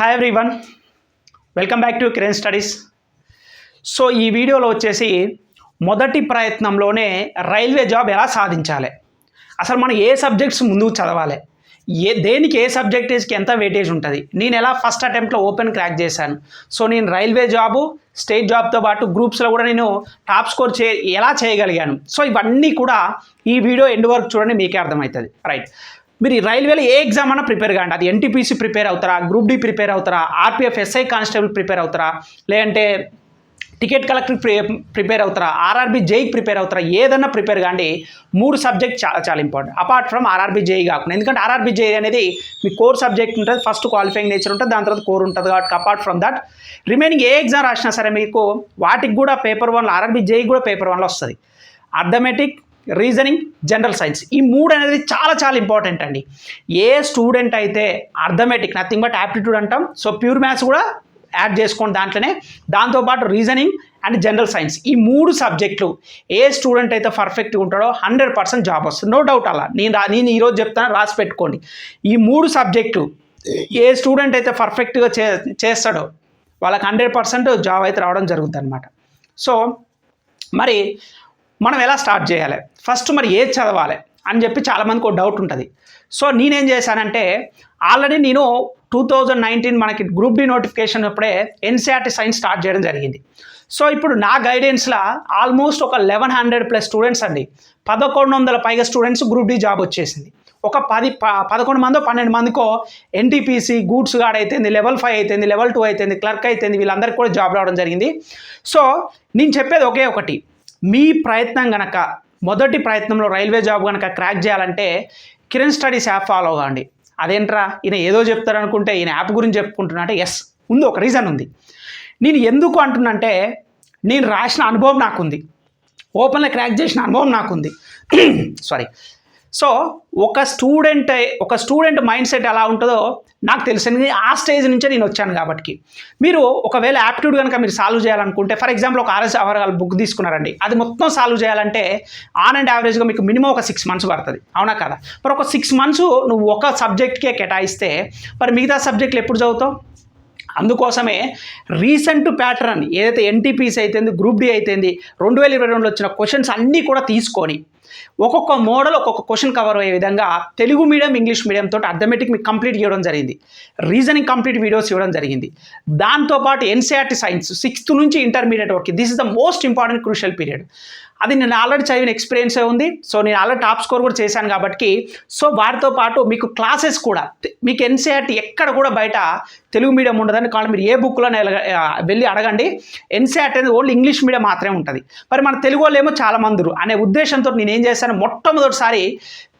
Hi everyone welcome back to Kiran studies so ఈ వీడియోలో వచ్చేసి మొదటి ప్రయత్నంలోనే రైల్వే జాబ్ ఎలా సాధించాలి? అసలు మనం ఏ సబ్జెక్ట్స్ ముందుకు చదవాలి? ఏ దేనికి ఏ సబ్జెక్టేజ్కి ఎంత వెయిటేజ్ ఉంటుంది? నేను ఎలా ఫస్ట్ అటెంప్ట్లో ఓపెన్ క్రాక్ చేశాను? సో నేను రైల్వే జాబు స్టేట్ జాబ్తో పాటు గ్రూప్స్లో కూడా నేను టాప్ స్కోర్ చే ఎలా చేయగలిగాను? సో ఇవన్నీ కూడా ఈ వీడియో ఎండ్ వరకు చూడండి మీకే అర్థమవుతుంది. రైట్ మీరు ఈ రైల్వేలో ఏ ఎగ్జామ్ అన్నా ప్రిపేర్ కాండి. అది ఎన్టీపీసీ ప్రిపేర్ అవుతారా గ్రూప్ డి ప్రిపేర్ అవుతారా ఆర్పిఎఫ్ ఎస్ఐ కానిస్టేబుల్ ప్రిపేర్ అవుతారా లేదంటే టికెట్ కలెక్టర్ ప్రిపేర్ అవుతారా ఆర్ఆర్బీ జేఈకి ప్రిపేర్ అవుతారా ఏదన్నా ప్రిపేర్ కాండి. మూడు సబ్జెక్ట్ చాలా చాలా important. Apart from RRB JE కాకుండా. ఎందుకంటే ఆర్ఆర్బీ జేఈ అనేది మీ కోర్ సబ్జెక్ట్ ఉంటుంది ఫస్ట్ క్వాలిఫైయింగ్ నేచర్ ఉంటుంది దాని తర్వాత కోర్ ఉంటుంది కాబట్టి అపార్ట్ ఫ్రమ్ దట్ రిమైనింగ్ ఏ ఎగ్జామ్ రాసినా సరే మీకు వాటికి కూడా పేపర్ వన్లో ఆర్ఆర్బీ జేఈ కూడా పేపర్ వన్లో వస్తుంది. Arithmetic reasoning general science. ఈ మూడు అనేది చాలా చాలా ఇంపార్టెంట్ అండి. ఏ స్టూడెంట్ అయితే అర్థమెటిక్ నథింగ్ బట్ యాప్టిట్యూడ్ అంటాం సో ప్యూర్ మ్యాథ్స్ కూడా యాడ్ చేసుకోండి దాంట్లోనే దాంతోపాటు రీజనింగ్ అండ్ జనరల్ సైన్స్. ఈ మూడు సబ్జెక్టులు ఏ స్టూడెంట్ అయితే పర్ఫెక్ట్గా ఉంటాడో హండ్రెడ్ పర్సెంట్ జాబ్ వస్తుంది. నో డౌట్ అలా. నేను రా నేను ఈరోజు చెప్తాను రాసి పెట్టుకోండి. ఈ మూడు సబ్జెక్టులు ఏ స్టూడెంట్ అయితే పర్ఫెక్ట్గా చే చేస్తాడో వాళ్ళకి హండ్రెడ్ పర్సెంట్ జాబ్ అయితే రావడం జరుగుతుంది అనమాట సో మరి మనం ఎలా స్టార్ట్ చేయాలి? ఫస్ట్ మరి ఏది చదవాలి? అని చెప్పి చాలామందికి ఒక డౌట్ ఉంటుంది. సో నేనేం చేశానంటే ఆల్రెడీ నేను టూ థౌజండ్ నైన్టీన్ మనకి గ్రూప్ డి నోటిఫికేషన్ అప్పుడే ఎన్సీఆర్టీ సైన్స్ స్టార్ట్ చేయడం జరిగింది. సో ఇప్పుడు నా గైడెన్స్లో ఆల్మోస్ట్ ఒక లెవెన్ హండ్రెడ్ ప్లస్ స్టూడెంట్స్ అండి. పదకొండు వందల పైగా స్టూడెంట్స్ గ్రూప్ డి జాబ్ వచ్చేసింది. ఒక పది ప- పదకొండు మందో పన్నెండు మందికో ఎన్టీపీసీ గూడ్స్ గార్డ్ అయితేంది లెవెల్ ఫైవ్ అయితేంది లెవెల్ టూ అయితేంది క్లర్క్ అయితేంది వీళ్ళందరికీ కూడా జాబ్ రావడం జరిగింది. సో నేను చెప్పేది ఒకే ఒకటి. మీ ప్రయత్నం గనక మొదటి ప్రయత్నంలో రైల్వే జాబ్ కనుక క్రాక్ చేయాలంటే కిరణ్ స్టడీస్ యాప్ ఫాలో కావండి అదేంట్రా? ఈయన ఏదో చెప్తారనుకుంటే ఈయన యాప్ గురించి చెప్పుకుంటున్నా అంటే ఎస్ ఉంది ఒక రీజన్ ఉంది. నేను ఎందుకు అంటున్నంటే నేను రాసిన అనుభవం నాకుంది. ఓపెన్లో క్రాక్ చేసిన అనుభవం నాకుంది. సారీ సో ఒక స్టూడెంట్ ఒక స్టూడెంట్ మైండ్ సెట్ ఎలా ఉంటుందో నాకు తెలిసింది ఆ స్టేజ్ నుంచే నేను వచ్చాను కాబట్టి మీరు ఒకవేళ యాప్టిట్యూడ్ కనుక మీరు సాల్వ్ చేయాలనుకుంటే ఫర్ ఎగ్జాంపుల్ ఒక ఆర్ఎస్ అవర్ బుక్ తీసుకున్నారండి. అది మొత్తం సాల్వ్ చేయాలంటే ఆన్ అండ్ యావరేజ్గా మీకు మినిమం ఒక సిక్స్ మంత్స్ పడుతుంది. అవునా కదా? మరి ఒక సిక్స్ మంత్స్ నువ్వు ఒక సబ్జెక్ట్కే కేటాయిస్తే మరి మిగతా సబ్జెక్టులు ఎప్పుడు చదువుతావు? అందుకోసమే రీసెంట్ ప్యాటర్న్ ఏదైతే ఎన్టీపీసీ అయితేంది గ్రూప్ డి అయితేంది రెండు వేల ఇరవై రెండులో వచ్చిన క్వశ్చన్స్ అన్నీ కూడా తీసుకొని ఒక్కొక్క మోడల్ ఒక్కొక్క క్వశ్చన్ కవర్ అయ్యే విధంగా తెలుగు మీడియం ఇంగ్లీష్ మీడియం తోటి అర్థమెటిక్ మీకు కంప్లీట్ ఇవ్వడం జరిగింది. రీజనింగ్ కంప్లీట్ వీడియోస్ ఇవ్వడం జరిగింది. దాంతోపాటు ఎన్సీఆర్టీ సైన్స్ సిక్స్త్ నుంచి ఇంటర్మీడియట్ వరకు. This is the most important crucial period అది నేను ఆల్రెడీ చదివిన ఎక్స్పీరియన్సే ఉంది. సో నేను ఆల్రెడీ టాప్ స్కోర్ కూడా చేశాను కాబట్టి సో వారితో పాటు మీకు క్లాసెస్ కూడా మీకు ఎన్సీఆర్టీ ఎక్కడ కూడా బయట తెలుగు మీడియం ఉండదని కానీ మీరు ఏ బుక్లో వెళ్ళి అడగండి. ఎన్సీఆర్టీ అనేది ఓన్లీ ఇంగ్లీష్ మీడియం మాత్రమే ఉంటుంది. మరి మన తెలుగు వాళ్ళు ఏమో చాలా మందురు. అనే ఉద్దేశంతో నేను ఏం చేశాను మొట్టమొదటిసారి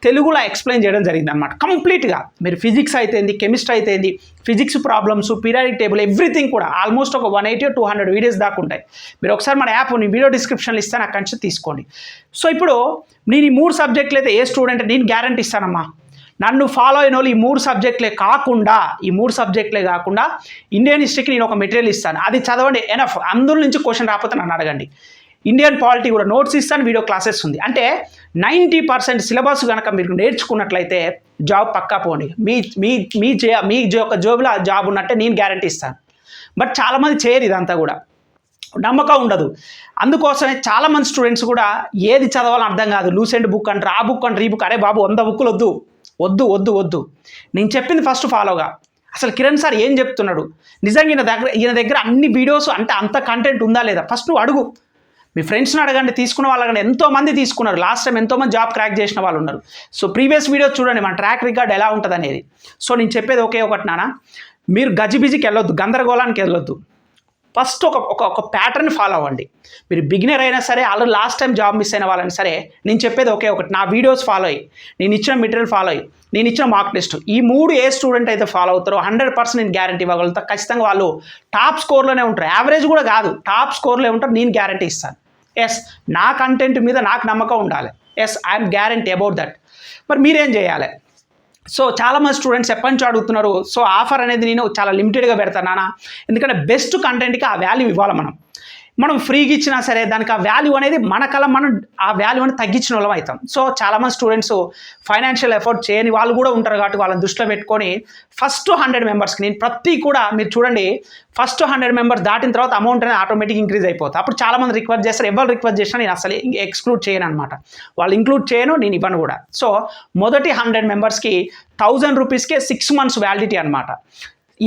తెలుగులో ఎక్స్ప్లెయిన్ చేయడం జరిగింది అనమాట కంప్లీట్గా మీరు ఫిజిక్స్ అయితేంది కెమిస్ట్రీ అయితేంది physics problems periodic table everything కూడా ఆల్మోస్ట్ ఒక one eighty two hundred videos దాకా ఉంటాయి. మీరు ఒకసారి మన యాప్ నేను వీడియో డిస్క్రిప్షన్లో ఇస్తాను అక్కడి నుంచి తీసుకోండి. సో ఇప్పుడు నేను ఈ మూడు సబ్జెక్టులు అయితే ఏ స్టూడెంట్ నేను గ్యారంటీ ఇస్తానమ్మా. నన్ను ఫాలో అయిన వాళ్ళు ఈ మూడు సబ్జెక్టులే కాకుండా ఈ మూడు సబ్జెక్టులే కాకుండా ఇండియన్ హిస్టరీకి నేను ఒక మెటీరియల్ ఇస్తాను. అది చదవండి ఎనఫ్ అందులో నుంచి క్వశ్చన్ రాకపోతే నన్ను అడగండి. ఇండియన్ పాలిటీ కూడా నోట్స్ ఇస్తాను వీడియో క్లాసెస్ ఉంది. అంటే నైంటీ పర్సెంట్ సిలబస్ కనుక మీరు నేర్చుకున్నట్లయితే జాబ్ పక్కా పోండి మీ మీ మీ జే మీ జో- ఒక జాబ్లో ఆ జాబ్ ఉన్నట్టే నేను గ్యారంటీ ఇస్తాను. బట్ చాలామంది చేయరు ఇదంతా కూడా. నమ్మకం ఉండదు. అందుకోసమే చాలామంది స్టూడెంట్స్ కూడా ఏది చదవాలని అర్థం కాదు. లూసెంట్ బుక్ అంటారు ఆ బుక్ అంటారు ఈ బుక్ అరే బాబు వంద బుక్కులు వద్దు. వద్దు వద్దు వద్దు. నేను చెప్పింది ఫస్ట్ ఫాలోగా అసలు కిరణ్ సార్ ఏం చెప్తున్నాడు? నిజంగా ఈయన దగ్గర ఈయన దగ్గర అన్ని వీడియోస్ అంటే అంత కంటెంట్ ఉందా లేదా? ఫస్ట్ నువ్వు అడుగు. మీ ఫ్రెండ్స్ని అడగండి తీసుకున్న వాళ్ళని ఎంతోమంది తీసుకున్నారు. లాస్ట్ టైం ఎంతోమంది జాబ్ క్రాక్ చేసిన వాళ్ళు ఉన్నారు. సో ప్రీవియస్ వీడియోస్ చూడండి మన ట్రాక్ రికార్డ్ ఎలా ఉంటుంది అనేది సో నేను చెప్పేది ఒకే ఒకటి నాన్న. మీరు గజిబిజికి వెళ్ళొద్దు గందరగోళానికి వెళ్ళొద్దు. ఫస్ట్ ఒక ఒక ఒక ప్యాటర్న్ ఫాలో అవ్వండి. మీరు బిగినర్ అయినా సరే already last time job miss అయిన వాళ్ళని సరే నేను చెప్పేది ఒకే ఒకటి. నా వీడియోస్ ఫాలో అయ్యి నేను ఇచ్చిన మెటీరియల్ ఫాలో అయ్యి నేను ఇచ్చిన మార్క్ టెస్ట్ ఈ మూడు ఏ స్టూడెంట్ అయితే ఫాలో అవుతారో హండ్రెడ్ పర్సెంట్ నేను గ్యారంటీ ఇవ్వగలుగుతా. ఖచ్చితంగా వాళ్ళు టాప్ స్కోర్లోనే ఉంటారు. యావరేజ్ కూడా కాదు టాప్ స్కోర్లో ఉంటారు నేను గ్యారంటీ ఇస్తాను. ఎస్ నా కంటెంట్ మీద నాకు నమ్మకం ఉండాలి. Yes I'm guarantee about that మరి మీరేం చేయాలి? సో చాలామంది స్టూడెంట్స్ ఎప్పటి నుంచి అడుగుతున్నారు సో ఆఫర్ అనేది నేను చాలా లిమిటెడ్గా పెడతాను నానా? ఎందుకంటే బెస్ట్ కంటెంట్కి ఆ వాల్యూ ఇవ్వాలి మనం. మనం ఫ్రీగా ఇచ్చినా సరే దానికి ఆ వాల్యూ అనేది మన కల మనం ఆ వాల్యూ అనేది తగ్గించిన వాళ్ళం అవుతాం. సో చాలామంది స్టూడెంట్స్ ఫైనాన్షియల్ ఎఫర్ట్ చేయని వాళ్ళు కూడా ఉంటారు కాబట్టి వాళ్ళని దృష్టిలో పెట్టుకొని ఫస్ట్ హండ్రెడ్ మెంబర్స్కి నేను ప్రతి కూడా మీరు చూడండి ఫస్ట్ హండ్రెడ్ మెంబర్స్ దాటిన తర్వాత అమౌంట్ అనేది ఆటోమేటిక్ ఇంక్రీజ్ అయిపోతుంది అప్పుడు చాలామంది రిక్వెస్ట్ చేస్తారు ఎవరు రిక్వెస్ట్ చేసినా నేను అసలు ఎక్స్క్లూడ్ చేయను అనమాట వాళ్ళు ఇంక్లూడ్ చేయను నేను ఇవ్వను కూడా. సో మొదటి హండ్రెడ్ మెంబర్స్కి థౌజండ్ రూపీస్కే సిక్స్ మంత్స్ వ్యాలిడిటీ అనమాట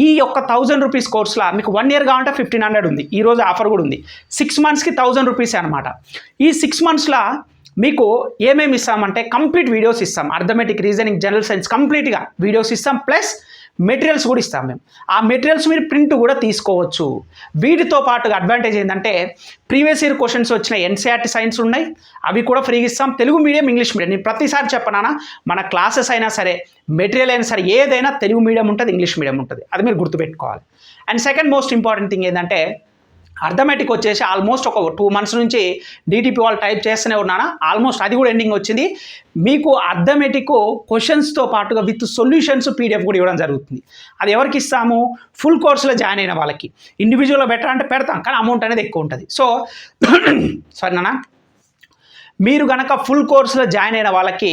ఈ యొక్క థౌజండ్ రూపీస్ కోర్స్లో మీకు వన్ ఇయర్ కావాలంటే ఫిఫ్టీన్ హండ్రెడ్ ఉంది. ఈ రోజు ఆఫర్ కూడా ఉంది. సిక్స్ మంత్స్కి థౌజండ్ రూపీస్ అనమాట ఈ సిక్స్ మంత్స్లో మీకు ఏమేమి ఇస్తామంటే కంప్లీట్ వీడియోస్ ఇస్తాం. అర్థమెటిక్ రీజనింగ్ జనరల్ సైన్స్ కంప్లీట్గా వీడియోస్ ఇస్తాం. ప్లస్ మెటీరియల్స్ కూడా ఇస్తాం మేము. ఆ మెటీరియల్స్ మీరు ప్రింట్ కూడా తీసుకోవచ్చు. వీటితో పాటుగా అడ్వాంటేజ్ ఏంటంటే ప్రీవియస్ ఇయర్ క్వశ్చన్స్ వచ్చిన ఎన్సీఆర్టీ సైన్స్ ఉన్నాయి. అవి కూడా ఫ్రీగా ఇస్తాం. తెలుగు మీడియం ఇంగ్లీష్ మీడియం నేను ప్రతిసారి చెప్పనానా మన క్లాసెస్ అయినా సరే మెటీరియల్ అయినా సరే ఏదైనా తెలుగు మీడియం ఉంటుంది ఇంగ్లీష్ మీడియం ఉంటుంది. అది మీరు గుర్తుపెట్టుకోవాలి. And second most important thing ఏంటంటే అర్థమెటిక్ వచ్చేసి ఆల్మోస్ట్ ఒక టూ మంత్స్ నుంచి డీటీపీ వాళ్ళు టైప్ చేస్తూనే ఉన్నానా? ఆల్మోస్ట్ అది కూడా ఎండింగ్ వచ్చింది. మీకు అర్థమెటిక్ క్వశ్చన్స్తో పాటుగా విత్ సొల్యూషన్స్ పీడిఎఫ్ కూడా ఇవ్వడం జరుగుతుంది. అది ఎవరికి ఇస్తాము? ఫుల్ కోర్సులో జాయిన్ అయిన వాళ్ళకి. ఇండివిజువల్గా బెటర్ అంటే పెడతాం కానీ అమౌంట్ అనేది ఎక్కువ ఉంటుంది. సో సారీ నాన్న. మీరు కనుక ఫుల్ కోర్సులో జాయిన్ అయిన వాళ్ళకి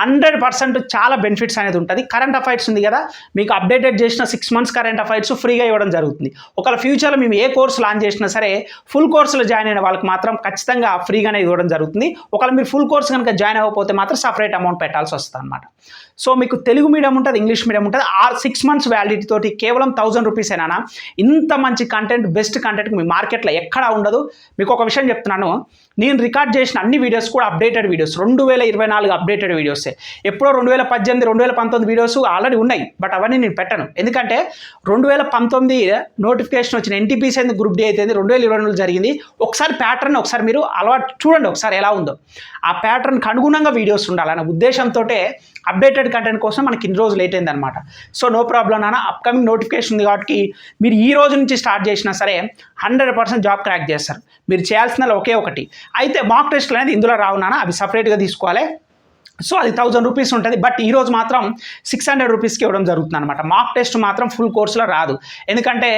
హండ్రెడ్ పర్సెంట్ చాలా బెనిఫిట్స్ అనేది ఉంటుంది. కరెంట్ అఫైర్స్ ఉంది కదా మీకు అప్డేటెడ్ చేసిన సిక్స్ మంత్స్ కరెంట్ అఫైర్స్ ఫ్రీగా ఇవ్వడం జరుగుతుంది. ఒకవేళ ఫ్యూచర్లో మేము ఏ కోర్స్ లాంచ్ చేసినా సరే ఫుల్ కోర్సులో జాయిన్ అయిన వాళ్ళకి మాత్రం ఖచ్చితంగా ఫ్రీగానే ఇవ్వడం జరుగుతుంది. ఒకవేళ మీరు ఫుల్ కోర్స్ కనుక జాయిన్ అవ్వకపోతే మాత్రం సపరేట్ అమౌంట్ పెట్టాల్సి వస్తుంది అనమాట సో మీకు తెలుగు మీడియం ఉంటుంది ఇంగ్లీష్ మీడియం ఉంటుంది. ఆ సిక్స్ మంత్స్ వ్యాలిడిటీ తోటి కేవలం థౌజండ్ రూపీస్ అయినా ఇంత మంచి కంటెంట్ బెస్ట్ కంటెంట్ మీ మార్కెట్లో ఎక్కడా ఉండదు. మీకు ఒక విషయం చెప్తున్నాను. నేను రికార్డ్ చేసిన అన్ని వీడియోస్ కూడా అప్డేటెడ్ వీడియోస్ రెండు వేల ఇరవై నాలుగు అప్డేటెడ్ వీడియోసే ఎప్పుడో రెండు వేల పద్దెనిమిది రెండు వేల పంతొమ్మిది వీడియోస్ ఆల్రెడీ ఉన్నాయి బట్ అవన్నీ నేను పెట్టను. ఎందుకంటే రెండు వేల పంతొమ్మిది నోటిఫికేషన్ వచ్చిన ఎన్టీపీసీ ఎందుకు గ్రూప్ డి అయితే రెండు వేల ఇరవై నాలుగు జరిగింది. ఒకసారి ప్యాటర్న్ ఒకసారి మీరు అలవాటు చూడండి ఒకసారి ఎలా ఉందో. ఆ ప్యాటర్న్కి అనుగుణంగా వీడియోస్ ఉండాలన్న ఉద్దేశంతో అప్డేటెడ్ కంటెంట్ కోసం మనకి ఇన్ని రోజులు లేట్ అయింది అనమాట సో నో ప్రాబ్లం నాన్న. అప్కమింగ్ నోటిఫికేషన్ ఉంది కాబట్టి మీరు ఈ రోజు నుంచి స్టార్ట్ చేసినా సరే హండ్రెడ్ పర్సెంట్ జాబ్ క్రాక్ చేస్తారు. మీరు చేయాల్సిన ఒకే ఒకటి. అయితే మాక్ టెస్ట్లు అనేది ఇందులో రావు నాన్న. అవి సపరేట్గా తీసుకోవాలి. సో అది థౌజండ్ రూపీస్ ఉంటుంది. బట్ ఈరోజు మాత్రం సిక్స్ హండ్రెడ్ రూపీస్కి ఇవ్వడం జరుగుతుంది అనమాట మాక్ టెస్ట్ మాత్రం ఫుల్ కోర్సులో రాదు. ఎందుకంటే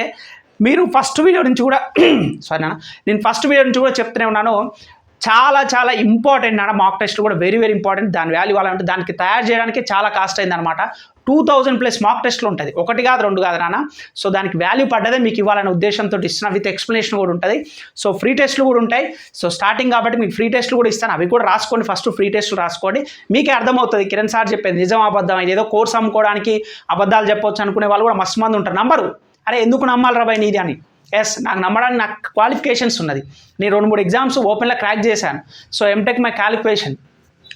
మీరు ఫస్ట్ వీడియో నుంచి కూడా సారీ నాన్న నేను ఫస్ట్ వీడియో నుంచి కూడా చెప్తూనే ఉన్నాను. చాలా చాలా ఇంపార్టెంట్ అన్న మాక్ టెస్ట్ కూడా వెరీ వెరీ ఇంపార్టెంట్ దాని వాల్యూ అంటే దానికి తయారు చేయడానికి చాలా కాస్ట్ అయింది అనమాట టూ థౌజండ్ ప్లస్ మాక్ టెస్ట్లు ఉంటుంది. ఒకటి కాదు రెండు కాదు నాన్న. సో దానికి వాల్యూ పడ్డదే మీకు ఇవ్వాలనే ఉద్దేశంతో ఇస్తున్న విత్ ఎక్స్ప్లెనేషన్ కూడా ఉంటుంది. సో ఫ్రీ టెస్ట్లు కూడా ఉంటాయి. సో స్టార్టింగ్ కాబట్టి మీకు ఫ్రీ టెస్ట్లు కూడా ఇస్తాను. అవి కూడా రాసుకోండి. ఫస్ట్ ఫ్రీ టెస్ట్లు రాసుకోండి. మీకే అర్థమవుతుంది. కిరణ్ సార్ చెప్పేది నిజం అబద్ధం. ఏదో కోర్స్ అమ్ముకోవడానికి అబద్ధాలు చెప్పవచ్చు అనుకునే వాళ్ళు కూడా మస్తు మంది ఉంటారు. నంబరు. అరే ఎందుకు నమ్మాలి రాబాయ్ నీది అని? ఎస్ నాకు నమ్మడానికి నాకు క్వాలిఫికేషన్స్ ఉన్నది. నేను రెండు మూడు ఎగ్జామ్స్ ఓపెన్లో క్రాక్ చేశాను. సో ఎంటెక్ మై క్వాలిఫికేషన్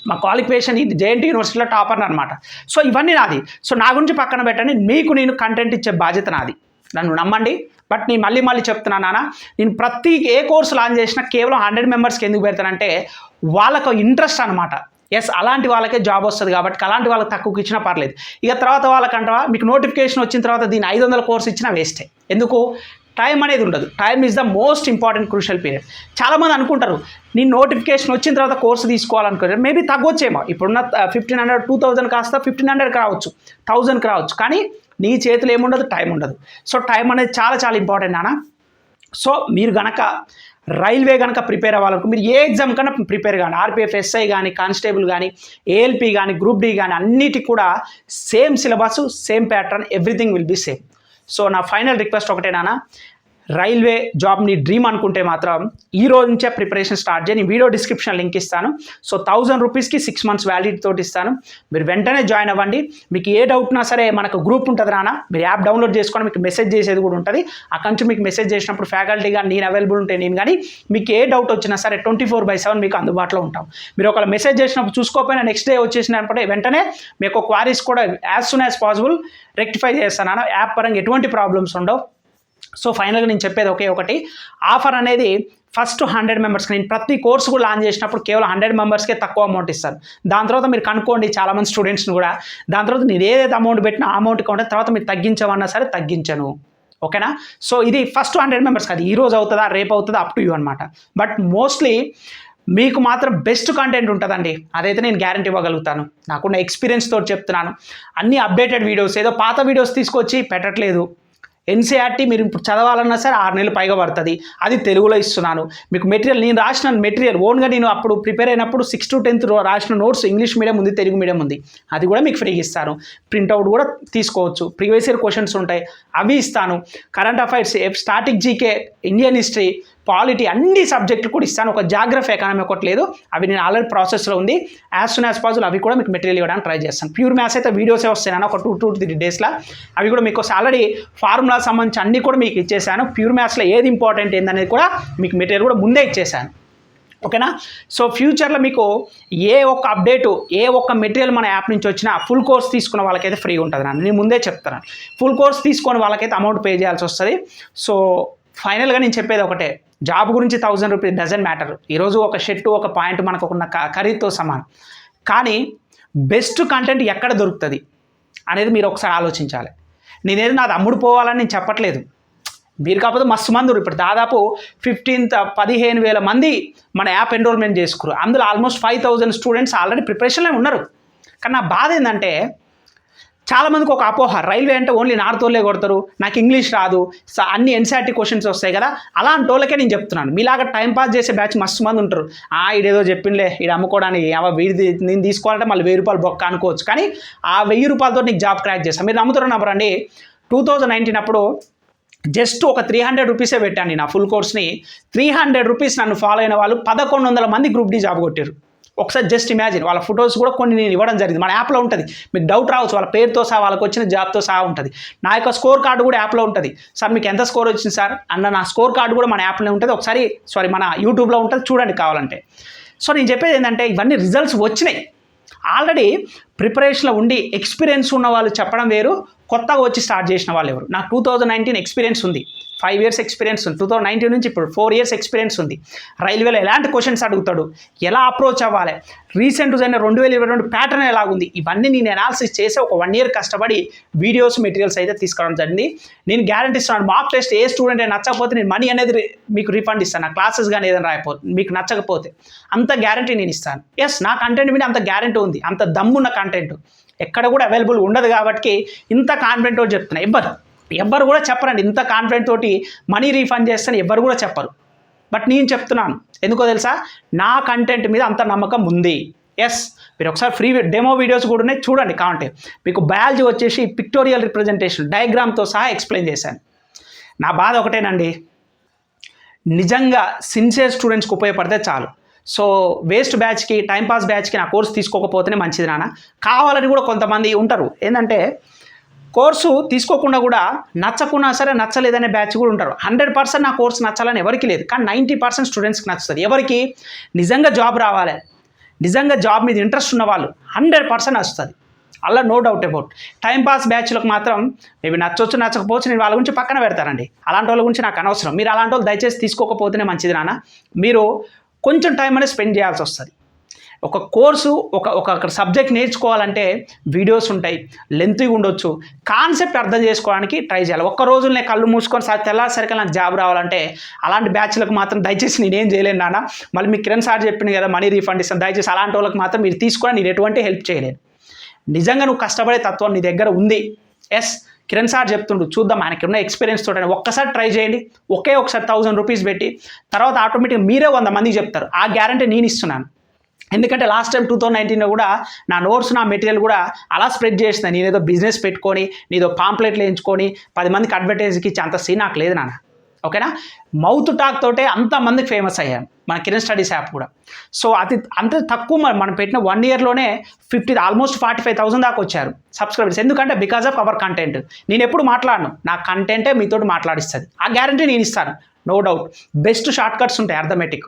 మా క్వాలిఫికేషన్ ఇది జేఎన్టీ యూనివర్సిటీలో టాపర్ అనమాట సో ఇవన్నీ నాది. సో నా గురించి పక్కన పెట్టండి. మీకు నేను కంటెంట్ ఇచ్చే బాధ్యత నాది. నన్ను నమ్మండి. బట్ నేను మళ్ళీ మళ్ళీ చెప్తున్నా నాన్న నేను ప్రతి ఏ కోర్సు లాంచ్ చేసినా కేవలం హండ్రెడ్ మెంబర్స్కి ఎందుకు పెడతానంటే వాళ్ళకు ఇంట్రెస్ట్ అనమాట ఎస్ అలాంటి వాళ్ళకే జాబ్ వస్తుంది కాబట్టి అలాంటి వాళ్ళకి తక్కువకి ఇచ్చినా పర్లేదు. ఇక తర్వాత వాళ్ళకంటవా మీకు నోటిఫికేషన్ వచ్చిన తర్వాత దీని ఐదు వందల కోర్సు ఇచ్చినా వేస్టే ఎందుకు? టైం అనేది ఉండదు. Time is the most important crucial period చాలామంది అనుకుంటారు నేను నోటిఫికేషన్ వచ్చిన తర్వాత కోర్సు తీసుకోవాలనుకుంటారు. మేబీ తగ్గొచ్చేమో. ఇప్పుడున్న ఫిఫ్టీన్ హండ్రెడ్ టూ థౌజండ్ కాస్త ఫిఫ్టీన్ హండ్రెడ్కి రావచ్చు థౌజండ్కి రావచ్చు. కానీ నీ చేతిలో ఏముండదు? టైం ఉండదు. సో టైం అనేది చాలా చాలా ఇంపార్టెంట్ నాన్న. సో మీరు గనక రైల్వే కనుక ప్రిపేర్ అవ్వాలనుకో మీరు ఏ ఎగ్జామ్ కన్నా ప్రిపేర్ కానీ ఆర్పిఎఫ్ ఎస్ఐ కానీ కానిస్టేబుల్ కానీ ఏఎల్పి కానీ గ్రూప్ డి కానీ అన్నిటికి కూడా same syllabus same pattern everything will be same. So నా ఫైనల్ రిక్వెస్ట్ ఒకటేనా రైల్వే జాబ్ నీ డ్రీమ్ అనుకుంటే మాత్రం ఈ రోజు నుంచే ప్రిపరేషన్ స్టార్ట్ చేయని వీడియో డిస్క్రిప్షన్ లింక్ ఇస్తాను. సో థౌజండ్ రూపీస్కి సిక్స్ మంత్స్ వ్యాలిడిటీ తోటి ఇస్తాను. మీరు వెంటనే జాయిన్ అవ్వండి. మీకు ఏ డౌట్నా సరే మనకు గ్రూప్ ఉంటుంది రానా మీరు యాప్ డౌన్లోడ్ చేసుకొని మీకు మెసేజ్ చేసేది కూడా ఉంటుంది. అక్కడి నుంచి మీకు మెసేజ్ చేసినప్పుడు ఫ్యాకల్టీ కానీ నేను అవైలబుల్ ఉంటే నేను కానీ మీకు ఏ డౌట్ వచ్చినా సరే ట్వంటీ ఫోర్ బై సెవెన్ మీకు అందుబాటులో ఉంటాం. మీరు ఒకవేళ మెసేజ్ చేసినప్పుడు చూసుకోకపోయినా నెక్స్ట్ డే వచ్చేసినప్పుడు వెంటనే మీకు క్వారీస్ కూడా as soon as possible rectify చేస్తాను యాప్ పరంగా ఎటువంటి ప్రాబ్లమ్స్ ఉండవు. సో ఫైనల్గా నేను చెప్పేది ఒకే ఒకటి. ఆఫర్ అనేది ఫస్ట్ హండ్రెడ్ మెంబర్స్కి నేను ప్రతి కోర్సు కూడా లాంచ్ చేసినప్పుడు కేవలం హండ్రెడ్ మెంబర్స్కే తక్కువ అమౌంట్ ఇస్తాను దాని తర్వాత మీరు కనుక్కోండి చాలామంది స్టూడెంట్స్ని కూడా. దాని తర్వాత నేను ఏదైతే అమౌంట్ పెట్టినా ఆ అమౌంట్ కొంటే తర్వాత మీరు తగ్గించమన్నా సరే తగ్గించను. ఓకేనా సో ఇది ఫస్ట్ హండ్రెడ్ మెంబర్స్ కాదు. ఈ రోజు అవుతుందా రేపు అవుతుందా అప్ టు యూ అనమాట బట్ మోస్ట్లీ మీకు మాత్రం బెస్ట్ కంటెంట్ ఉంటుందండి. అదైతే నేను గ్యారంటీ ఇవ్వగలుగుతాను. నాకున్న ఎక్స్పీరియన్స్ తోటి చెప్తున్నాను. అన్ని అప్డేటెడ్ వీడియోస్ ఏదో పాత వీడియోస్ తీసుకొచ్చి పెట్టట్లేదు. ఎన్సీఆర్టీ మీరు ఇప్పుడు చదవాలన్నా సరే ఆరు నెలలు పైగా పడుతుంది. అది తెలుగులో ఇస్తున్నాను. మీకు మెటీరియల్ నేను రాసిన మెటీరియల్ ఓన్గా నేను అప్పుడు ప్రిపేర్ అయినప్పుడు సిక్స్ టు టెన్త్ రాసిన నోట్స్ ఇంగ్లీష్ మీడియం ఉంది తెలుగు మీడియం ఉంది. అది కూడా మీకు ఫ్రీగా ఇస్తాను. ప్రింట్అవుట్ కూడా తీసుకోవచ్చు. ప్రీవియస్ ఇయర్ క్వశ్చన్స్ ఉంటాయి. అవి ఇస్తాను. Current affairs static GK Indian history polity అన్ని సబ్జెక్టులు కూడా ఇస్తాను. ఒక జాగ్రఫీ ఎకానమీ ఒకటి లేదు. అవి నేను ఆల్రెడీ ప్రాసెస్లో ఉంది. యాజ్ సూన్ యాజ్ పాసిబుల్ అవి కూడా మీకు మెటీరియల్ ఇవ్వడానికి ట్రై చేస్తాను. ప్యూర్ మ్యాథ్స్ అయితే వీడియోసే వస్తాను ఒక టూ టూ త్రీ డేస్లో అవి కూడా మీకు ఆల్రెడీ ఫార్ములా సంబంధించి అన్నీ కూడా మీకు ఇచ్చేసాను. ప్యూర్ మ్యాథ్స్లో ఏది ఇంపార్టెంట్ ఏందనేది కూడా మీకు మెటీరియల్ కూడా ముందే ఇచ్చేసాను. ఓకేనా సో ఫ్యూచర్లో మీకు ఏ ఒక్క అప్డేటు ఏ ఒక్క మెటీరియల్ మన యాప్ నుంచి వచ్చినా ఫుల్ కోర్స్ తీసుకున్న వాళ్ళకైతే ఫ్రీ ఉంటుంది నాన్న. నేను ముందే చెప్తాను ఫుల్ కోర్స్ తీసుకొని వాళ్ళకైతే అమౌంట్ పే చేయాల్సి వస్తుంది. సో ఫైనల్గా నేను చెప్పేది ఒకటే. జాబ్ గురించి థౌజండ్ రూపీస్ డజన్ మ్యాటర్ ఈరోజు ఒక షర్టు ఒక పాయింట్ మనకు ఉన్న ఖరీదుతో సమానం. కానీ బెస్ట్ కంటెంట్ ఎక్కడ దొరుకుతుంది అనేది మీరు ఒకసారి ఆలోచించాలి. నేనేది నాది అమ్ముడు పోవాలని నేను చెప్పట్లేదు. మీరు కాకపోతే మస్తు మంది ఇప్పుడు దాదాపు ఫిఫ్టీన్త్ పదిహేను వేల మంది మన యాప్ ఎన్రోల్మెంట్ చేసుకురు అందులో almost five thousand students already ప్రిపరేషన్లో ఉన్నారు. కానీ నా బాధ ఏంటంటే చాలామందికి ఒక అపోహ. రైల్వే అంటే ఓన్లీ నార్తోళ్ళే కొడతారు. నాకు ఇంగ్లీష్ రాదు. స- అన్ని ఎన్సీఆర్టీ క్వశ్చన్స్ వస్తాయి కదా. అలాంటి వాళ్ళకే నేను చెప్తున్నాను. మీలాగా టైం పాస్ చేసే బ్యాచ్ మస్తు మంది ఉంటారు. ఆ ఇదేదో చెప్పిండే ఇది అమ్ముకోవడానికి అవ వీడి నేను తీసుకోవాలంటే మళ్ళీ వెయ్యి రూపాయలు బొక్క అనుకోవచ్చు. కానీ ఆ వెయ్యి రూపాయలతో నీకు జాబ్ క్రాక్ చేస్తాను మీరు నమ్ముతారు నమ్మరండి టూ థౌజండ్ నైన్టీన్ అప్పుడు జస్ట్ ఒక త్రీ హండ్రెడ్ రూపీసే పెట్టాను నేను ఆ ఫుల్ కోర్స్ని. త్రీ హండ్రెడ్ రూపీస్ నన్ను ఫాలో అయిన వాళ్ళు పదకొండు వందల మంది గ్రూప్ డి జాబ్ కొట్టారు ఒకసారి జస్ట్ ఇమాజిన్ వాళ్ళ ఫొటోస్ కూడా కొన్ని నేను ఇవ్వడం జరిగింది. మన యాప్లో ఉంటుంది. మీకు డౌట్ రావచ్చు వాళ్ళ పేరుతో సహా వాళ్ళకి వచ్చిన జాబ్తో సహా ఉంటుంది. నా యొక్క స్కోర్ కార్డు కూడా యాప్లో ఉంటుంది. సార్ మీకు ఎంత స్కోర్ వచ్చింది సార్? అన్న నా స్కోర్ కార్డు కూడా మన యాప్లో ఉంటుంది. ఒకసారి సారీ మన యూట్యూబ్లో ఉంటుంది చూడండి కావాలంటే. సో నేను చెప్పేది ఏంటంటే ఇవన్నీ రిజల్ట్స్ వచ్చినాయి. ఆల్రెడీ ప్రిపరేషన్లో ఉండి ఎక్స్పీరియన్స్ ఉన్న వాళ్ళు చెప్పడం వేరు కొత్తగా వచ్చి స్టార్ట్ చేసిన వాళ్ళు ఎవరు? నాకు టూ థౌజండ్ నైన్టీన్ ఎక్స్పీరియన్స్ ఉంది. ఫైవ్ ఇయర్స్ ఎక్స్పీరియన్స్ ఉంది. టూ థౌసండ్ నైన్టీన్ నుంచి ఇప్పుడు ఫోర్ ఇయర్స్ ఎక్స్పీరియన్స్ ఉంది. రైల్వేలో ఎలాంటి క్వశ్చన్స్ అడుగుతాడు? ఎలా అప్రోచ్ అవ్వాలి? రీసెంట్ అయిన రెండు వేల ఇరవై రెండు ప్యాటర్న్ ఎలాగుంది? ఇవన్నీ నేను అనాలిసిస్ చేసి ఒక వన్ ఇయర్ కష్టపడి వీడియోస్ మెటీరియల్స్ అయితే తీసుకోవడం జరిగింది. నేను గ్యారంటీ ఇస్తున్నాను మాక్ టెస్ట్ ఏ స్టూడెంట్ నచ్చకపోతే నేను మనీ అనేది మీకు రిఫండ్ ఇస్తాను. నా క్లాసెస్ కానీ ఏదైనా రాయకపోతే మీకు నచ్చకపోతే అంత గ్యారంటీ నేను ఇస్తాను. ఎస్ నా కంటెంట్ మీద అంత గ్యారంటీ ఉంది. అంత దమ్మున్న కంటెంట్ ఎక్కడ కూడా అవైలబుల్ ఉండదు కాబట్టి ఇంత కాన్ఫిడెంట్ తోటి చెప్తున్నా. ఎవ్వరు. ఎవ్వరు కూడా చెప్పరండి. ఇంత కాన్ఫిడెంట్ తోటి మనీ రీఫండ్ చేస్తాను ఎవ్వరు కూడా చెప్పరు. బట్ నేను చెప్తున్నాను. ఎందుకో తెలుసా? నా కంటెంట్ మీద అంత నమ్మకం ఉంది. ఎస్ మీరు ఒకసారి ఫ్రీ డెమో వీడియోస్ కూడా ఉన్నాయి. చూడండి కావంటే మీకు బయాలజీ వచ్చేసి పిక్టోరియల్ రిప్రజెంటేషన్ డయాగ్రామ్తో సహా ఎక్స్ప్లెయిన్ చేశాను. నా బాధ ఒకటేనండి. నిజంగా సిన్సియర్ స్టూడెంట్స్కి ఉపయోగపడితే చాలు. సో వేస్ట్ బ్యాచ్కి టైంపాస్ బ్యాచ్కి నా కోర్స్ తీసుకోకపోతేనే మంచిది నాన్న. కావాలని కూడా కొంతమంది ఉంటారు. ఏంటంటే కోర్సు తీసుకోకుండా కూడా నచ్చకున్నా సరే నచ్చలేదనే బ్యాచ్ కూడా ఉంటారు. హండ్రెడ్ పర్సెంట్ నా కోర్స్ నచ్చాలని ఎవరికి లేదు. కానీ నైంటీ పర్సెంట్ స్టూడెంట్స్కి నచ్చుతుంది. ఎవరికి? నిజంగా జాబ్ రావాలి. నిజంగా జాబ్ మీద ఇంట్రెస్ట్ ఉన్న వాళ్ళు హండ్రెడ్ పర్సెంట్ నచ్చుతుంది. అలా no doubt about time pass బ్యాచ్లకు మాత్రం మేబీ నచ్చొచ్చు నచ్చకపోవచ్చు నేను వాళ్ళ గురించి పక్కన పెడతానండి. అలాంటి వాళ్ళ గురించి నాకు అనవసరం. మీరు అలాంటి వాళ్ళు దయచేసి తీసుకోకపోతేనే మంచిది నాన్న. మీరు కొంచెం టైం అనేది స్పెండ్ చేయాల్సి వస్తుంది. ఒక కోర్సు ఒక ఒక సబ్జెక్ట్ నేర్చుకోవాలంటే వీడియోస్ ఉంటాయి లెంత్గా ఉండొచ్చు. కాన్సెప్ట్ అర్థం చేసుకోవడానికి ట్రై చేయాలి. ఒక్క రోజులనే కళ్ళు మూసుకొని సార్ తెల్లారిసరికి నాకు జాబ్ రావాలంటే అలాంటి బ్యాచ్లకు మాత్రం దయచేసి నేనేం చేయలేను నాన్న. మళ్ళీ మీ కిరణ్ సార్ చెప్పింది కదా మనీ రీఫండ్ ఇస్తాను. దయచేసి అలాంటి వాళ్ళకి మాత్రం మీరు తీసుకొని నేను ఎటువంటి హెల్ప్ చేయలేను. నిజంగా నువ్వు కష్టపడే తత్వం నీ దగ్గర ఉంది. ఎస్ కిరణ్ సార్ చెప్తుండు చూద్దాం ఆయనకి ఉన్న ఎక్స్పీరియన్స్ తోటని. ఒక్కసారి ట్రై చేయండి. ఒకే ఒకసారి థౌజండ్ రూపీస్ పెట్టి తర్వాత ఆటోమేటిక్ మీరే వంద మందికి చెప్తారు. ఆ గ్యారంటీ నేను ఇస్తున్నాను. ఎందుకంటే లాస్ట్ టైం టూ థౌసండ్ నైన్టీన్లో కూడా నా నోట్స్ నా మెటీరియల్ కూడా అలా స్ప్రెడ్ చేసిన. నేనేదో బిజినెస్ పెట్టుకొని నీదో పాంప్లెట్లు వేయించుకొని పది మందికి అడ్వర్టైజ్కి ఇచ్చి అంత సీన్ నాకు లేదు నాన్న. ఓకేనా? మౌత్ టాక్ తోటే అంతమందికి ఫేమస్ అయ్యాను మన కిరణ్ స్టడీస్ యాప్ కూడా. సో అతి అంత తక్కువ మనం పెట్టిన one ఇయర్లోనే fifty almost forty five thousand దాకా వచ్చారు సబ్స్క్రైబర్స్. ఎందుకంటే బికాస్ ఆఫ్ అవర్ కంటెంట్. నేను ఎప్పుడు మాట్లాడను. నా కంటెంటే మీతో మాట్లాడిస్తుంది. ఆ గ్యారంటీ నేను ఇస్తాను. No doubt. Best short cuts ఉంటాయి arithmetic.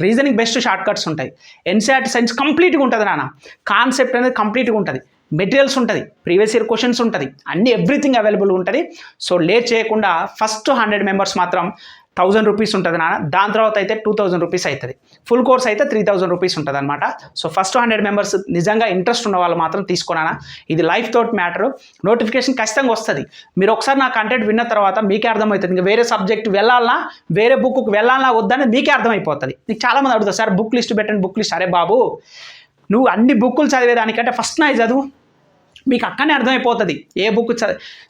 Reasoning best short cuts ఉంటాయి. ఎన్సీఆర్టీ సైన్స్ కంప్లీట్గా ఉంటుంది నాన్న. కాన్సెప్ట్ అనేది కంప్లీట్గా ఉంటుంది. మెటీరియల్స్ ఉంటుంది ప్రీవియస్ ఇయర్ క్వశ్చన్స్ ఉంటుంది అన్ని ఎవ్రీథింగ్ అవైలబుల్ ఉంటుంది. సో లేట్ చేయకుండా ఫస్ట్ హండ్రెడ్ మెంబర్స్ మాత్రం థౌజండ్ రూపీస్ ఉంటుంది నాన్న. దాని తర్వాత అయితే టూ థౌజండ్ రూపీస్ అవుతుంది ఫుల్ కోర్స్ అయితే త్రీ థౌజండ్ రూపీస్ ఉంటుంది అనమాట సో ఫస్ట్ హండ్రెడ్ మెంబర్స్ నిజంగా ఇంట్రెస్ట్ ఉన్న వాళ్ళు మాత్రం తీసుకున్నానా ఇది లైఫ్ తోటి మ్యాటర్. నోటిఫికేషన్ ఖచ్చితంగా వస్తుంది. మీరు ఒకసారి నా కంటెంట్ విన్న తర్వాత మీకే అర్థమవుతుంది. ఇంకా వేరే సబ్జెక్ట్ వెళ్ళాలన్నా వేరే బుక్కు వెళ్ళాలన్నా వద్దని మీకే అర్థమైపోతుంది. నీకు చాలామంది అడుగుతారు సార్ బుక్ లిస్ట్ పెట్టండి బుక్ లిస్ట్. అరే బాబు నువ్వు అన్ని బుక్కులు చదివేదానికంటే ఫస్ట్ నా చదువు. మీకు అక్కడనే అర్థమైపోతుంది. ఏ బుక్ చ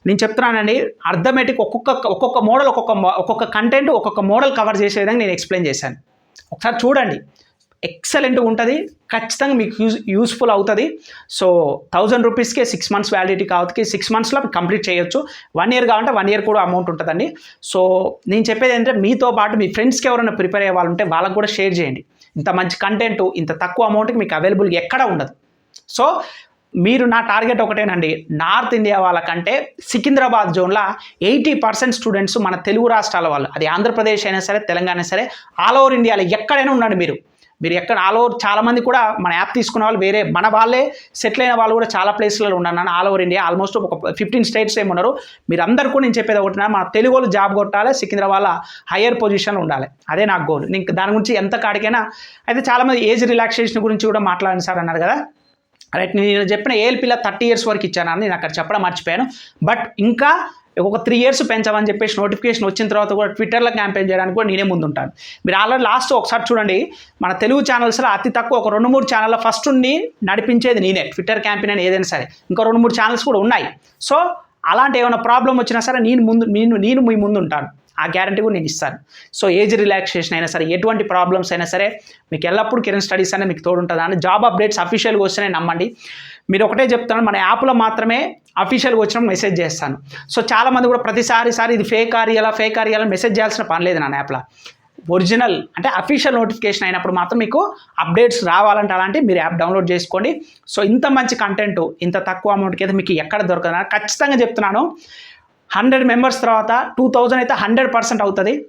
నేను చెప్తున్నానండి అర్థమెటిక్ ఒక్కొక్క ఒక్కొక్క మోడల్ ఒక్కొక్క ఒక్కొక్క కంటెంట్ ఒక్కొక్క మోడల్ కవర్ చేసే విధంగా నేను ఎక్స్ప్లెయిన్ చేశాను. ఒకసారి చూడండి. ఎక్సలెంట్గా ఉంటుంది. ఖచ్చితంగా మీకు యూజ్ యూస్ఫుల్ అవుతుంది. సో థౌజండ్ రూపీస్కే సిక్స్ మంత్స్ వ్యాలిడిటీ కావద్దుకి సిక్స్ మంత్స్లో కంప్లీట్ చేయొచ్చు. వన్ ఇయర్ కావాలంటే వన్ ఇయర్ కూడా అమౌంట్ ఉంటుందండి. సో నేను చెప్పేది ఏంటంటే మీతో పాటు మీ ఫ్రెండ్స్కి ఎవరైనా ప్రిపేర్ అయ్యే వాళ్ళు ఉంటే వాళ్ళకు కూడా షేర్ చేయండి. ఇంత మంచి కంటెంట్ ఇంత తక్కువ అమౌంట్కి మీకు అవైలబుల్ ఎక్కడ ఉండదు. సో మీరు నా టార్గెట్ ఒకటేనండి. నార్త్ ఇండియా వాళ్ళకంటే సికింద్రాబాద్ జోన్లో ఎయిటీ పర్సెంట్ స్టూడెంట్స్ మన తెలుగు రాష్ట్రాల వాళ్ళు. అది ఆంధ్రప్రదేశ్ అయినా సరే తెలంగాణ సరే ఆల్ ఓవర్ ఇండియాలో ఎక్కడైనా ఉండండి మీరు. మీరు ఎక్కడ ఆల్ ఓవర్ చాలామంది కూడా మన యాప్ తీసుకున్న వాళ్ళు వేరే మన వాళ్ళే సెటిల్ అయిన వాళ్ళు కూడా చాలా ప్లేస్లలో ఉన్నాను ఆల్ ఓవర్ ఇండియా ఆల్మోస్ట్ ఒక ఫిఫ్టీన్ స్టేట్స్ ఏమి ఉన్నారు. మీరు అందరు కూడా నేను చెప్పేది ఒకటి మన తెలుగు వాళ్ళు జాబ్ కొట్టాలి సికింద్రాబాద్ హయ్యర్ పొజిషన్లో ఉండాలి. అదే నాకు గోల్. నేను దాని గురించి ఎంత కాడికైనా అయితే చాలామంది ఏజ్ రిలాక్సేషన్ గురించి కూడా మాట్లాడండి సార్ అన్నారు కదా. రైట్ నేను చెప్పిన ఏఎల్పిలో థర్టీ ఇయర్స్ వరకు ఇచ్చానని నేను అక్కడ చెప్పడం మర్చిపోయాను. బట్ ఇంకా ఒక త్రీ ఇయర్స్ పెంచమని చెప్పేసి నోటిఫికేషన్ వచ్చిన తర్వాత కూడా ట్విట్టర్లో క్యాంపెయిన్ చేయడానికి కూడా నేనే ముందుంటాను. మీరు ఆల్రెడీ లాస్ట్ ఒకసారి చూడండి మన తెలుగు ఛానల్స్లో అతి తక్కువ ఒక రెండు మూడు ఛానల్ ఫస్ట్ ఉండి నడిపించేది నేనే. ట్విట్టర్ క్యాంపెయిన్ అని ఏదైనా సరే. ఇంకా రెండు మూడు ఛానల్స్ కూడా ఉన్నాయి. సో అలాంటి ఏమైనా ప్రాబ్లం వచ్చినా సరే నేను ముందు నేను నేను మీ ముందు ఉంటాను ఆ గ్యారంటీ కూడా నేను ఇస్తాను. సో ఏజ్ రిలాక్సేషన్ అయినా సరే ఎటువంటి ప్రాబ్లమ్స్ అయినా సరే మీకు ఎల్లప్పుడూ కిరణ్ స్టడీస్ అనేది మీకు తోడుంటుంది. అని జాబ్ అప్డేట్స్ అఫీషియల్గా వస్తేనే నమ్మండి. మీరు ఒకటే చెప్తాను మన యాప్లో మాత్రమే అఫీషియల్గా వచ్చిన మెసేజ్ చేస్తాను. సో చాలామంది కూడా ప్రతిసారి సారి ఇది ఫేక్ ఆరియాలా ఫేక్ ఆరియాలా మెసేజ్ చేయాల్సిన పని లేదు నా యాప్లో ఒరిజినల్ అంటే అఫీషియల్ నోటిఫికేషన్ అయినప్పుడు మాత్రం మీకు అప్డేట్స్ రావాలంటే అలాంటి మీరు యాప్ డౌన్లోడ్ చేసుకోండి. సో ఇంత మంచి కంటెంట్ ఇంత తక్కువ అమౌంట్కి అయితే మీకు ఎక్కడ దొరకదు ఖచ్చితంగా చెప్తున్నాను హండ్రెడ్ మెంబర్స్ తర్వాత టూ థౌజండ్ అయితే హండ్రెడ్ పర్సెంట్ అవుతుంది.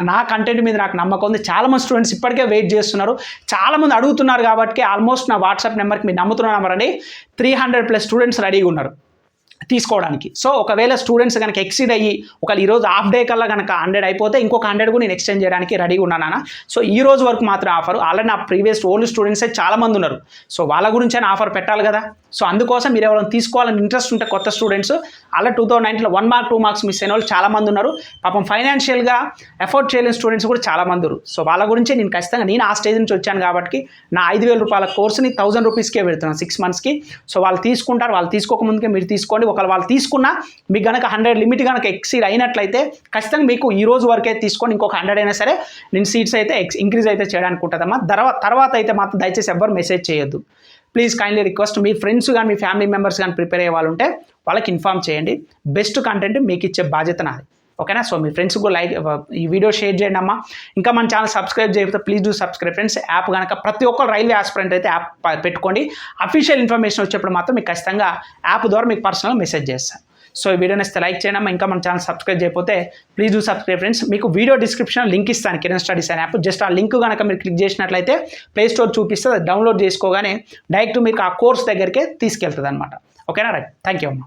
నా- కంటెంట్ మీద నాకు నమ్మకం ఉంది. చాలామంది స్టూడెంట్స్ ఇప్పటికే వెయిట్ చేస్తున్నారు. చాలామంది అడుగుతున్నారు కాబట్టి ఆల్మోస్ట్ నా వాట్సాప్ నెంబర్కి మీరు నమ్ముతున్న నెంబర్ అండి త్రీ హండ్రెడ్ ప్లస్ స్టూడెంట్స్ రెడీగా ఉన్నారు. తీసుకోవడానికి. సో ఒకవేళ స్టూడెంట్స్ కనుక ఎక్సీడ్ అయ్యి ఒకవేళ ఈరోజు హాఫ్ డే కల్లా కనుక హండ్రెడ్ అయిపోతే ఇంకొక హండ్రెడ్ కూడా నేను ఎక్స్చేంజ్ చేయడానికి రెడీగా ఉన్నానా సో ఈ రోజు వరకు మాత్రం ఆఫర్. ఆల్రెడీ నా ప్రీవియస్ ఓల్డ్ స్టూడెంట్సే చాలా మంది ఉన్నారు. సో వాళ్ళ గురించి అయినా ఆఫర్ పెట్టాలి కదా. సో అందుకోసం మీరు ఎవరైనా తీసుకోవాలని ఇంట్రెస్ట్ ఉంటే కొత్త స్టూడెంట్స్ అలా two thousand నైన్టీలో one mark two marks miss అయిన వాళ్ళు చాలా మంది ఉన్నారు. పాపం ఫైనాన్షియల్గా ఎఫోర్డ్ చేయలేని స్టూడెంట్స్ కూడా చాలా మంది ఉన్నారు. సో వాళ్ళ గురించి నేను ఖచ్చితంగా నేను ఆ స్టేజ్ నుంచి వచ్చాను కాబట్టి నా ఐదు వేల రూపాయల కోర్సుని థౌసండ్ రూపీస్కే పెడుతున్నాను సిక్స్ మంత్స్కి. సో వాళ్ళు తీసుకుంటారు. వాళ్ళు తీసుకోక ముందుకే మీరు తీసుకోండి. ఒకవేళ వాళ్ళు తీసుకున్నా మీకు కనుక హండ్రెడ్ లిమిట్ కనుక ఎక్సీడ్ అయినట్లయితే ఖచ్చితంగా మీకు ఈ రోజు వరకే తీసుకొని ఇంకొక హండ్రెడ్ అయినా సరే నేను సీట్స్ అయితే ఎక్స్ ఇంక్రీజ్ అయితే చేయడానికి ఉంటుందమ్మా. తర్వాత తర్వాత అయితే మాత్రం దయచేసి ఎవ్వరు మెసేజ్ చేయొద్దు. ప్లీజ్ కైండ్లీ రిక్వెస్ట్ మీ ఫ్రెండ్స్ కానీ మీ ఫ్యామిలీ మెంబర్స్ కానీ ప్రిపేర్ అయ్యే వాళ్ళు ఉంటే వాళ్ళకి ఇన్ఫామ్ చేయండి. బెస్ట్ కంటెంట్ మీకు ఇచ్చే బాధ్యత నాది. ఓకేనా? సో మీ ఫ్రెండ్స్ కూడా లైక్ ఈ వీడియో షేర్ చేయండి అమ్మా. ఇంకా మన ఛానల్ సబ్స్క్రైబ్ చేయకపోతే please do subscribe friends app కనుక ప్రతి ఒక్కరు రైల్వే ఆస్పిరెంట్ అయితే యాప్ పెట్టుకోండి. అఫీషియల్ ఇన్ఫర్మేషన్ వచ్చేప్పుడు మాత్రం మీకు ఖచ్చితంగా యాప్ ద్వారా మీకు పర్సనల్ మెసేజ్ చేస్తాను సో ఈ వీడియోని ఇస్తే లైక్ చేయడం ఇంకా మన ఛానల్ సబ్స్క్రైబ్ చేయకపోతే ప్లీజ్ డూ సబ్స్క్రైబ్ ఫ్రెండ్స్ మీకు వీడియో డిస్క్రిప్షన్ లింక్ ఇస్తాను కిరణ్ స్టడీస్ అనే యాప్ జస్ట్ ఆ లింక్ కనుక మీరు క్లిక్ చేసినట్లయితే ప్లే స్టోర్ చూపిస్తే అది డౌన్లోడ్ చేసుకోగానే డైరెక్ట్ మీకు ఆ కోర్స్ దగ్గరికే తీసుకెళ్తుంది అనమాట ఓకేనా? రైట్ థ్యాంక్ యూ అమ్మా.